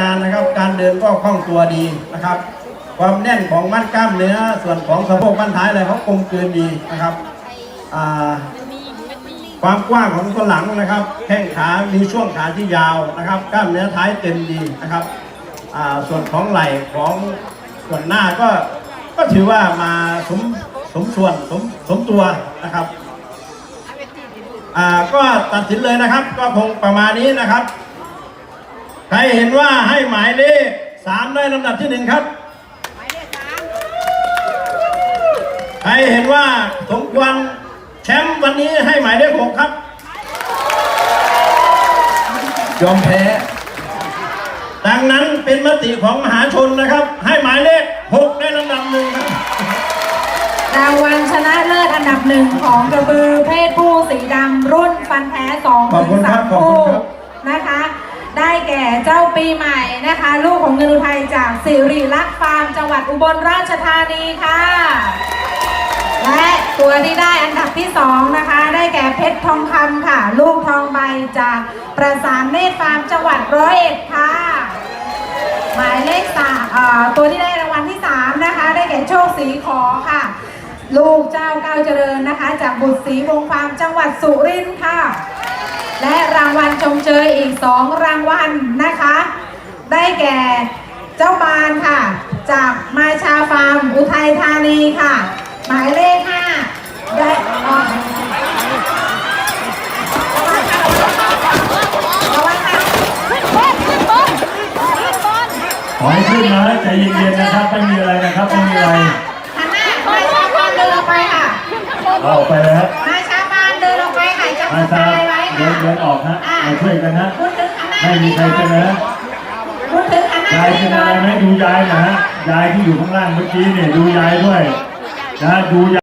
นานนะครับ การเดินก็คล่องตัวดีนะครับ ความแน่นของมัดกล้ามเนื้อส่วนของสะโพกบั้นท้ายอะไรเขากลมกลืนดีนะครับความกว้างของตัวหลังนะครับ แข้งขา มีช่วงขาที่ยาวนะครับ กล้ามเนื้อท้ายเต็มดีนะครับ ส่วนของไหล่ของส่วนหน้าก็ก็ถือว่ามาสมสมส่วนสมสมตัวนะครับ ก็ตัดสินเลยนะครับ ก็คงประมาณนี้นะครับ ใครเห็นว่าให้หมายเลขสามได้ลำดับที่หนึ่งครับใครเห็นว่าสมควรแชมป์วันนี้ให้หมายเลขหกครับ ยอมแพ้ ดังนั้นเป็นมติของมหาชนนะครับ ให้หมายเลขหกได้ลำดับหนึ่งครับ รางวัลชนะเลิศอันดับหนึ่งของกระบือเพศผู้สีดำรุ่นฟันแท้สองขอบถึคุงณครัสาบมขอบคุคู่ณครับ นะคะ ได้แก่เจ้าปีใหม่นะคะ ลูกของเงินอุทัยจากสิริลักษ์ฟาร์มจังหวัดอุบลราชธานีค่ะ และตัวที่ได้อันดับที่สองนะคะ ได้แก่เพชรทองคำค่ะ ลูกทองใบจากประสานเนตรฟาร์มจังหวัดร้อยเอ็ดค่ะ หมายเลขสามตัวที่ได้รางวัลที่3นะคะ ได้แก่โชคสีขอค่ะ ลูกเจ้าเก้าวเจริญนะคะ จากบุตรศรีวงฟาร์มจังหวัดสุรินทร์ค่ะ และรางวัลชมเชย 12 รางวัลนะคะ ได้แก่เจ้าบานค่ะ จากมาชาฟาร์มอุทัยธานีค่ะ หมายเลข5ได้ออกเอาไว้ค่ะขอให้ขึ้นนะใจเย็นๆนะครับไม่มีอะไรนะครับไม่มีอะไรหันหน้ามาชาบานเดินออกไปค่ะเอาออกไปเลยฮะมาชาบานเดินออกไปค่ะจับามือซาซ้ายไว้เดิค่ะนเดินออกฮะอะมาช่วยกันนะ ไม่มีใครเป็นนะคุณถึงหันหน้ายายไปเป็นก่อะอไรนไหมดูยายหนะฮะยายที่อยู่ข้างล่างเมื่อกี้เนี่ยดูยายด้วยนะดูยาย